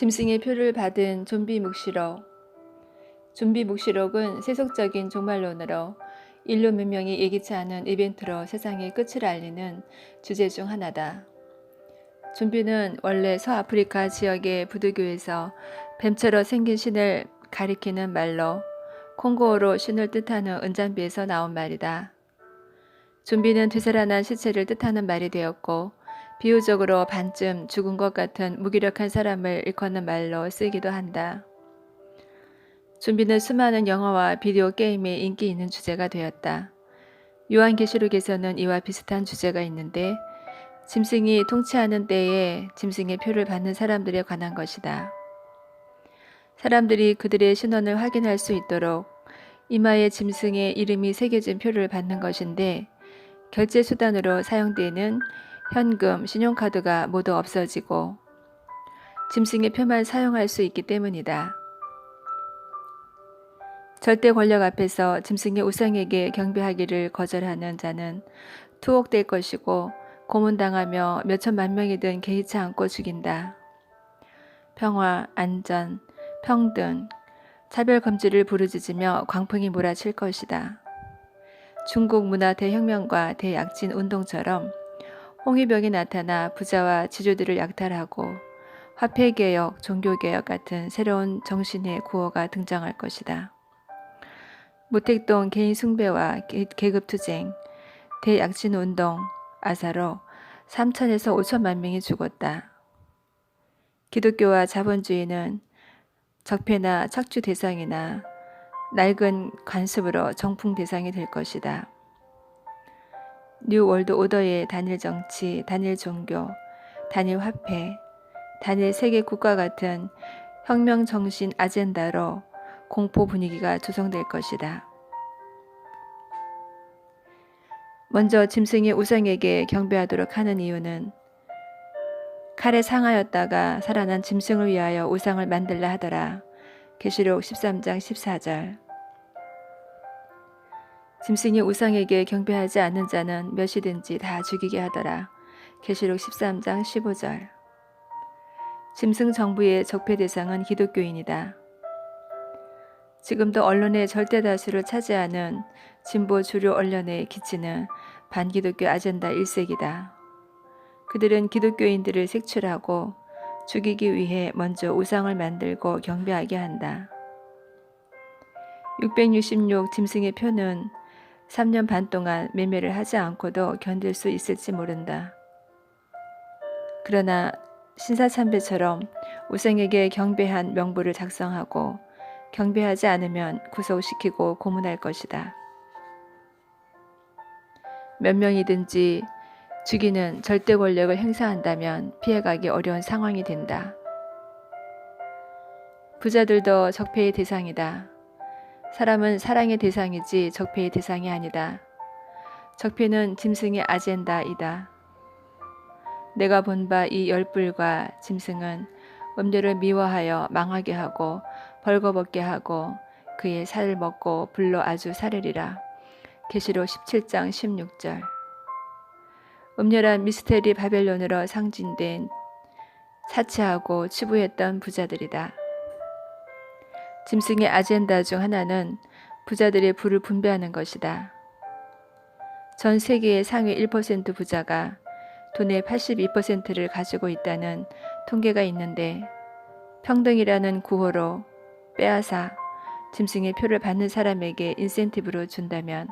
짐승의 표를 받은 좀비 묵시록. 좀비 묵시록은 세속적인 종말론으로 인류 문명이 예기치 않은 이벤트로 세상의 끝을 알리는 주제 중 하나다. 좀비는 원래 서아프리카 지역의 부두교에서 뱀처럼 생긴 신을 가리키는 말로 콩고어로 신을 뜻하는 은잔비에서 나온 말이다. 좀비는 되살아난 시체를 뜻하는 말이 되었고 비유적으로 반쯤 죽은 것 같은 무기력한 사람을 일컫는 말로 쓰기도 한다. 좀비는 수많은 영화와 비디오 게임에 인기 있는 주제가 되었다. 요한계시록에서는 이와 비슷한 주제가 있는데 짐승이 통치하는 때에 짐승의 표를 받는 사람들에 관한 것이다. 사람들이 그들의 신원을 확인할 수 있도록 이마에 짐승의 이름이 새겨진 표를 받는 것인데 결제 수단으로 사용되는 현금, 신용카드가 모두 없어지고 짐승의 표만 사용할 수 있기 때문이다. 절대 권력 앞에서 짐승의 우상에게 경배하기를 거절하는 자는 투옥될 것이고 고문당하며 몇천만 명이든 개의치 않고 죽인다. 평화, 안전, 평등, 차별 금지를 부르짖으며 광풍이 몰아칠 것이다. 중국 문화 대혁명과 대약진 운동처럼 홍위병이 나타나 부자와 지주들을 약탈하고 화폐개혁, 종교개혁 같은 새로운 정신의 구호가 등장할 것이다. 모택동 개인 숭배와 계급투쟁, 대약진 운동, 아사로 3천에서 5천만 명이 죽었다. 기독교와 자본주의는 적폐나 착취 대상이나 낡은 관습으로 정풍 대상이 될 것이다. 뉴 월드 오더의 단일 정치, 단일 종교, 단일 화폐, 단일 세계 국가 같은 혁명 정신 아젠다로 공포 분위기가 조성될 것이다. 먼저 짐승이 우상에게 경배하도록 하는 이유는 칼에 상하였다가 살아난 짐승을 위하여 우상을 만들라 하더라. 계시록 13장 14절. 짐승이 우상에게 경배하지 않는 자는 몇이든지 다 죽이게 하더라. 계시록 13장 15절. 짐승 정부의 적폐 대상은 기독교인이다. 지금도 언론의 절대 다수를 차지하는 진보 주류 언론의 기치는 반기독교 아젠다 일색이다. 그들은 기독교인들을 색출하고 죽이기 위해 먼저 우상을 만들고 경배하게 한다. 666 짐승의 표는 3년 반 동안 매매를 하지 않고도 견딜 수 있을지 모른다. 그러나 신사참배처럼 우상에게 경배한 명부를 작성하고 경배하지 않으면 구속시키고 고문할 것이다. 몇 명이든지 죽이는 절대 권력을 행사한다면 피해가기 어려운 상황이 된다. 부자들도 적폐의 대상이다. 사람은 사랑의 대상이지 적폐의 대상이 아니다. 적폐는 짐승의 아젠다이다. 내가 본 바 이 열불과 짐승은 음료를 미워하여 망하게 하고 벌거벗게 하고 그의 살을 먹고 불로 아주 사르리라. 계시록 17장 16절. 음녀란 미스테리 바벨론으로 상징된 사치하고 치부했던 부자들이다. 짐승의 아젠다 중 하나는 부자들의 부를 분배하는 것이다. 전 세계의 상위 1% 부자가 돈의 82%를 가지고 있다는 통계가 있는데 평등이라는 구호로 빼앗아 짐승의 표를 받는 사람에게 인센티브로 준다면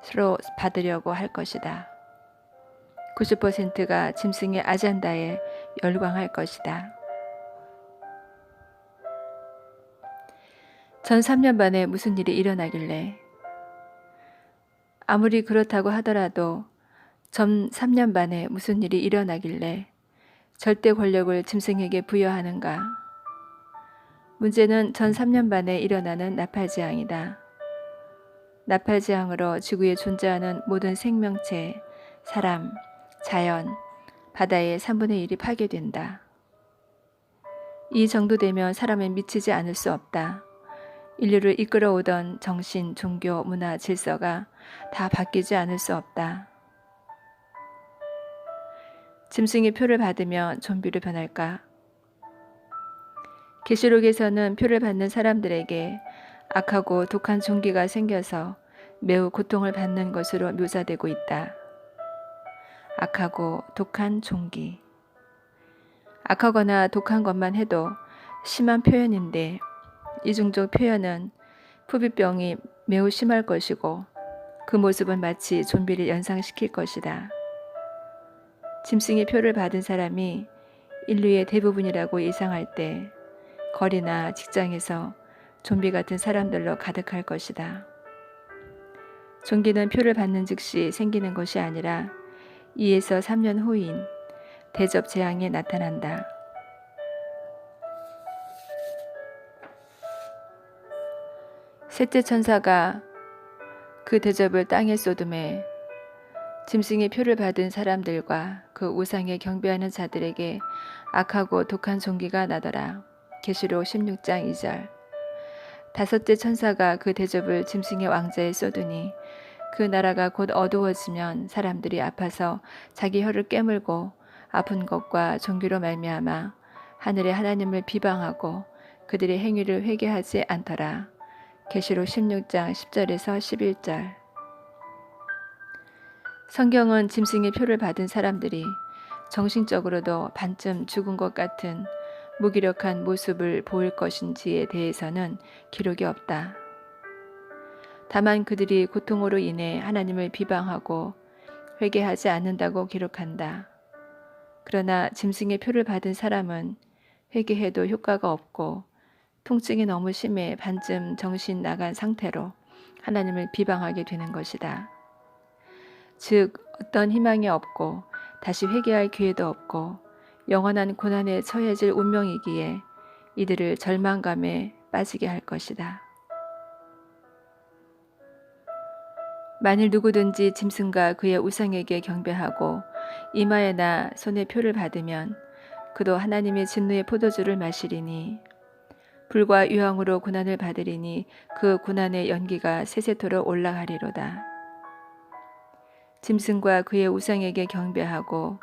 서로 받으려고 할 것이다. 90%가 짐승의 아젠다에 열광할 것이다. 전 3년 만에 무슨 일이 일어나길래 아무리 그렇다고 하더라도 전 3년 만에 무슨 일이 일어나길래 절대 권력을 짐승에게 부여하는가? 문제는 전 3년 만에 일어나는 나팔지향이다. 나팔지향으로 지구에 존재하는 모든 생명체, 사람, 자연, 바다의 3분의 1이 파괴된다. 이 정도 되면 사람은 미치지 않을 수 없다. 인류를 이끌어오던 정신, 종교, 문화, 질서가 다 바뀌지 않을 수 없다. 짐승의 표를 받으면 좀비로 변할까? 계시록에서는 표를 받는 사람들에게 악하고 독한 종기가 생겨서 매우 고통을 받는 것으로 묘사되고 있다. 악하고 독한 종기. 악하거나 독한 것만 해도 심한 표현인데 이 종족 표현은 푸비병이 매우 심할 것이고 그 모습은 마치 좀비를 연상시킬 것이다. 짐승의 표를 받은 사람이 인류의 대부분이라고 예상할 때 거리나 직장에서 좀비 같은 사람들로 가득할 것이다. 종기는 표를 받는 즉시 생기는 것이 아니라 2에서 3년 후인 대접 재앙에 나타난다. 셋째 천사가 그 대접을 땅에 쏟음에 짐승의 표를 받은 사람들과 그 우상에 경배하는 자들에게 악하고 독한 종기가 나더라. 계시록 16장 2절. 다섯째 천사가 그 대접을 짐승의 왕자에 쏟으니 그 나라가 곧 어두워지면 사람들이 아파서 자기 혀를 깨물고 아픈 것과 종기로 말미암아 하늘의 하나님을 비방하고 그들의 행위를 회개하지 않더라. 계시록 16장 10절에서 11절. 성경은 짐승의 표를 받은 사람들이 정신적으로도 반쯤 죽은 것 같은 무기력한 모습을 보일 것인지에 대해서는 기록이 없다. 다만 그들이 고통으로 인해 하나님을 비방하고 회개하지 않는다고 기록한다. 그러나 짐승의 표를 받은 사람은 회개해도 효과가 없고 통증이 너무 심해 반쯤 정신 나간 상태로 하나님을 비방하게 되는 것이다. 즉, 어떤 희망이 없고 다시 회개할 기회도 없고 영원한 고난에 처해질 운명이기에 이들을 절망감에 빠지게 할 것이다. 만일 누구든지 짐승과 그의 우상에게 경배하고 이마에나 손에 표를 받으면 그도 하나님의 진노의 포도주를 마시리니 불과 유황으로 고난을 받으리니 그 고난의 연기가 세세토록 올라가리로다. 짐승과 그의 우상에게 경배하고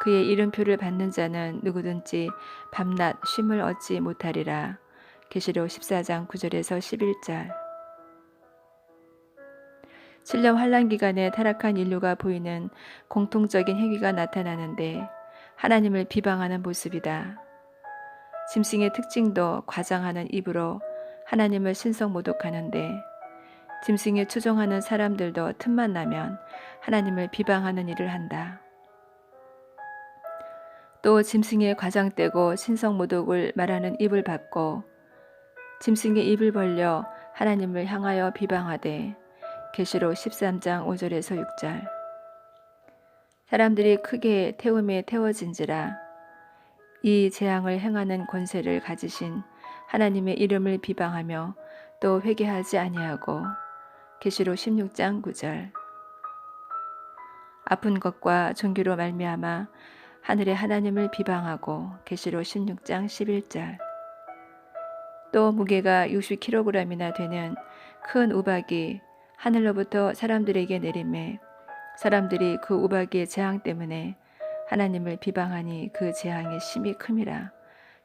그의 이름표를 받는 자는 누구든지 밤낮 쉼을 얻지 못하리라. 계시록 14장 9절에서 11절. 7년 환란 기간에 타락한 인류가 보이는 공통적인 행위가 나타나는데 하나님을 비방하는 모습이다. 짐승의 특징도 과장하는 입으로 하나님을 신성 모독하는데 짐승에 추종하는 사람들도 틈만 나면 하나님을 비방하는 일을 한다. 또 짐승의 과장되고 신성 모독을 말하는 입을 받고 짐승의 입을 벌려 하나님을 향하여 비방하되 계시록 13장 5절에서 6절 사람들이 크게 태움에 태워진지라 이 재앙을 행하는 권세를 가지신 하나님의 이름을 비방하며 또 회개하지 아니하고 계시록 16장 9절. 아픈 것과 종기로 말미암아 하늘의 하나님을 비방하고 계시록 16장 11절. 또 무게가 60kg이나 되는 큰 우박이 하늘로부터 사람들에게 내림에 사람들이 그 우박의 재앙 때문에 하나님을 비방하니 그 재앙의 심이 큼이라.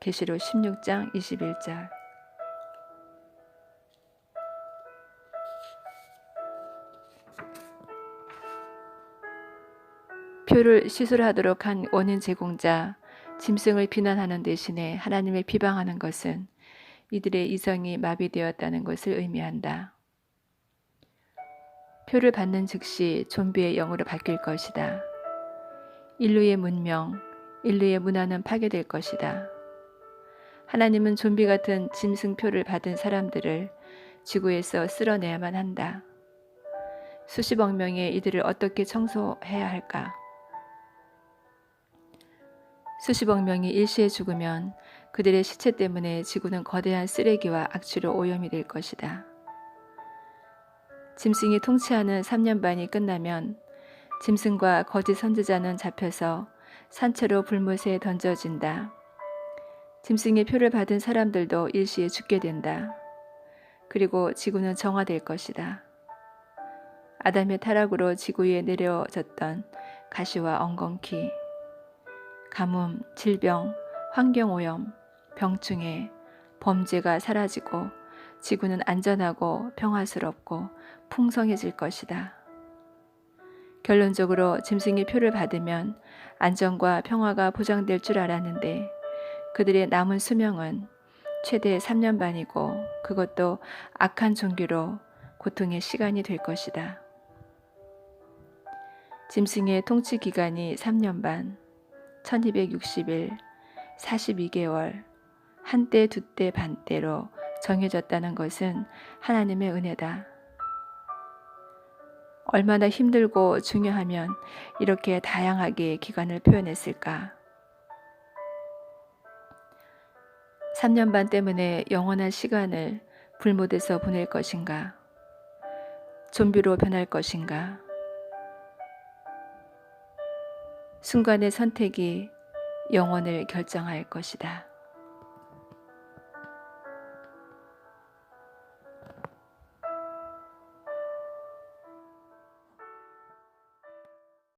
계시록 16장 21절. 표를 시술하도록 한 원인 제공자 짐승을 비난하는 대신에 하나님을 비방하는 것은 이들의 이성이 마비되었다는 것을 의미한다. 표를 받는 즉시 좀비의 영으로 바뀔 것이다. 인류의 문명, 인류의 문화는 파괴될 것이다. 하나님은 좀비 같은 짐승표를 받은 사람들을 지구에서 쓸어내야만 한다. 수십억 명의 이들을 어떻게 청소해야 할까? 수십억 명이 일시에 죽으면 그들의 시체 때문에 지구는 거대한 쓰레기와 악취로 오염이 될 것이다. 짐승이 통치하는 3년 반이 끝나면 짐승과 거짓 선지자는 잡혀서 산채로 불못에 던져진다. 짐승의 표를 받은 사람들도 일시에 죽게 된다. 그리고 지구는 정화될 것이다. 아담의 타락으로 지구 위에 내려졌던 가시와 엉겅퀴, 가뭄, 질병, 환경오염, 병충해, 범죄가 사라지고 지구는 안전하고 평화스럽고 풍성해질 것이다. 결론적으로 짐승의 표를 받으면 안전과 평화가 보장될 줄 알았는데 그들의 남은 수명은 최대 3년 반이고 그것도 악한 종교로 고통의 시간이 될 것이다. 짐승의 통치 기간이 3년 반, 1260일, 42개월, 한때 두때 반때로 정해졌다는 것은 하나님의 은혜다. 얼마나 힘들고 중요하면 이렇게 다양하게 기간을 표현했을까? 3년 반 때문에 영원한 시간을 불못에서 보낼 것인가? 좀비로 변할 것인가? 순간의 선택이 영혼을 결정할 것이다.